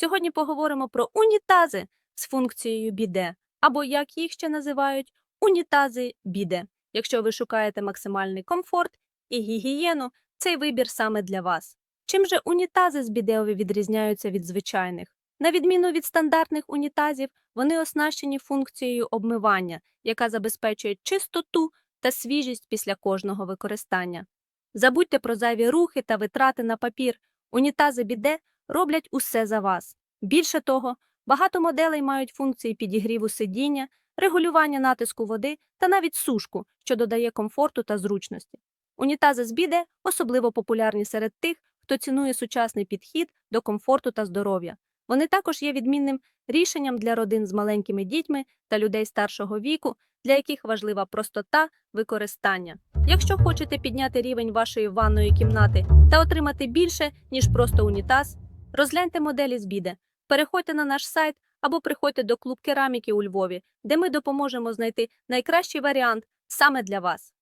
Сьогодні поговоримо про унітази з функцією біде, або як їх ще називають унітази біде. Якщо ви шукаєте максимальний комфорт і гігієну, цей вибір саме для вас. Чим же унітази з бідеові відрізняються від звичайних? На відміну від стандартних унітазів, вони оснащені функцією обмивання, яка забезпечує чистоту та свіжість після кожного використання. Забудьте про зайві рухи та витрати на папір. Унітази біде роблять усе за вас. Більше того, багато моделей мають функції підігріву сидіння, регулювання натиску води та навіть сушку, що додає комфорту та зручності. Унітази з біде особливо популярні серед тих, хто цінує сучасний підхід до комфорту та здоров'я. Вони також є відмінним рішенням для родин з маленькими дітьми та людей старшого віку, для яких важлива простота використання. Якщо хочете підняти рівень вашої ванної кімнати та отримати більше, ніж просто унітаз, розгляньте моделі з біде, переходьте на наш сайт або приходьте до клуб кераміки у Львові, де ми допоможемо знайти найкращий варіант саме для вас.